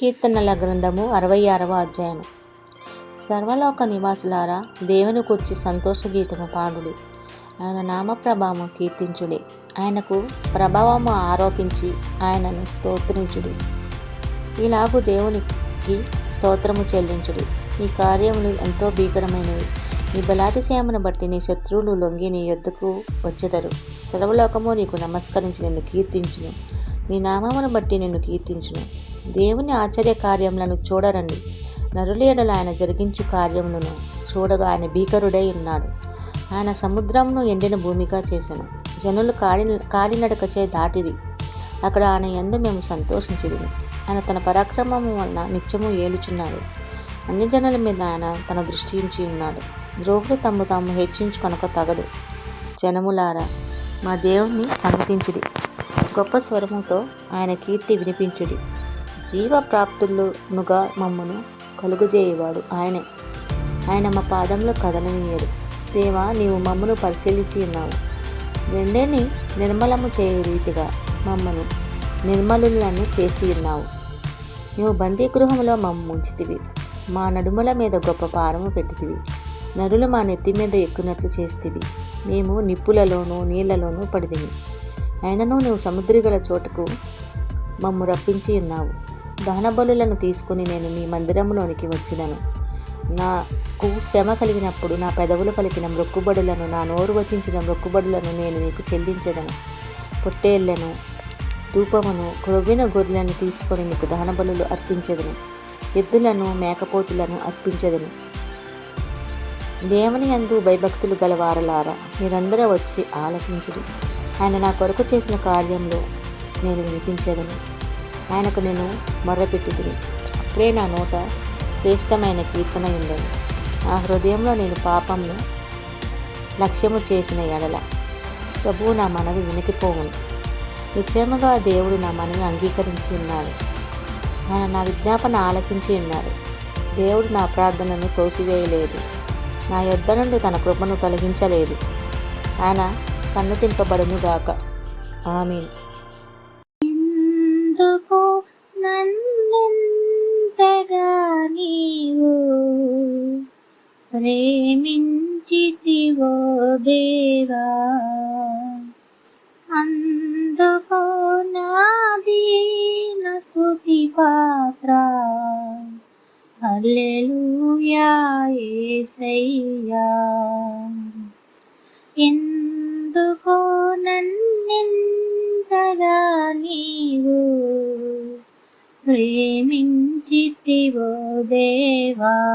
కీర్తనల గ్రంథము అరవై ఆరవ అధ్యాయం సర్వలోక నివాసులారా దేవుని కూర్చి సంతోష గీతము పాడుడి. ఆయన నామ ప్రభావం కీర్తించుడి. ఆయనకు ప్రభావము ఆరోపించి ఆయనను స్తోత్రించుడి. ఇలాగు దేవునికి స్తోత్రము చెల్లించుడి. ఈ కార్యములు ఎంతో భీకరమైనవి. నీ బలాతిశయమును బట్టి నీ శత్రువులు లొంగి నీ యొద్దకు వచ్చెదరు. సర్వలోకము నీకు నమస్కరించి నిన్ను కీర్తించును. నీ నామమును బట్టి నిన్ను కీర్తించును. దేవుని ఆశ్చర్య కార్యములను చూడరండి. నరులేడలు ఆయన జరిగించు కార్యములను చూడగా ఆయన భీకరుడై ఉన్నాడు. ఆయన సముద్రమును ఎండిన భూమిగా చేశాను జనులు కాలి కాలినడకచే దాటిది అక్కడ ఆయన ఎందు మేము సంతోషించింది ఆయన తన పరాక్రమము వలన నిత్యము ఏలుచున్నాడు. అన్ని జనుల మీద ఆయన తన దృష్టి ఉంచి ఉన్నాడు. ద్రోహులు తమ్ము తాము హెచ్చించుకొనక తగదు. జనములారా మా దేవుణ్ణి సన్నతించుడి గొప్ప స్వరముతో ఆయన కీర్తి వినిపించుడి. జీవ ప్రాప్తులునుగా మమ్మను కలుగుజేయవాడు ఆయనే. ఆయన మా పాదంలో కదలనీయడు దేవా నీవు మమ్మను పరిశీలించి ఉన్నావు. రెండేని నిర్మలము చేయు రీతిగా మమ్మను నిర్మలులను చేసి ఉన్నావు. నీవు బందీగృహంలో మమ్మ ఉంచితివి. మా నడుముల మీద గొప్ప పారము పెట్టితివి. నరులు మా నెత్తి మీద ఎక్కునట్లు చేస్తివి. మేము నిప్పులలోనూ నీళ్ళలోనూ పడిదివి అయినను నువ్వు సముద్రిగల చోటుకు మమ్ము రప్పించి ఉన్నావు. దహనబలులను తీసుకుని నేను నీ మందిరంలోనికి వచ్చినను. నాకు శ్రమ కలిగినప్పుడు నా పెదవులు పలికిన మొక్కుబడులను నా నోరు వచించిన మొక్కుబడులను నేను నీకు చెల్లించదను. పొట్టేళ్ళను ధూపమును క్రొవ్విన గొర్రెలను తీసుకొని నీకు దహనబలులు అర్పించదను. ఎద్దులను మేకపోతులను అర్పించదను. దేవుని అందు భయభక్తులు గలవారలారా మీరందరూ వచ్చి ఆలకించుడు ఆయన నా కొరకు చేసిన కార్యంలో నేను వినిపించదను. ఆయనకు నేను మొర్రపెట్టుదును. అప్పుడే నా నోట శ్రేష్టమైన కీర్తన ఉండను నా హృదయంలో నేను పాపంను లక్ష్యము చేసిన ఎడల ప్రభువు నా మనవి వినికిపోవును. నిశ్చయముగా దేవుడు నా మనవి అంగీకరించి ఉన్నాడు. ఆయన నా విజ్ఞాపన ఆలకించి ఉన్నాడు దేవుడు నా ప్రార్థనను తోసివేయలేదు. నా యొద్ద నుండి తన కృపను తొలగించలేదు. ఆయన సన్నతింపబడునుగాక. ఆమె ఎందుకో నన్నెంతగా నీవు ప్రేమించితివో దేవా? అందుకో నాదీన స్థుతి పాత్ర. హల్లెలూయా యేసయ్యా ఎందుకో ప్రేమించితివో దేవా.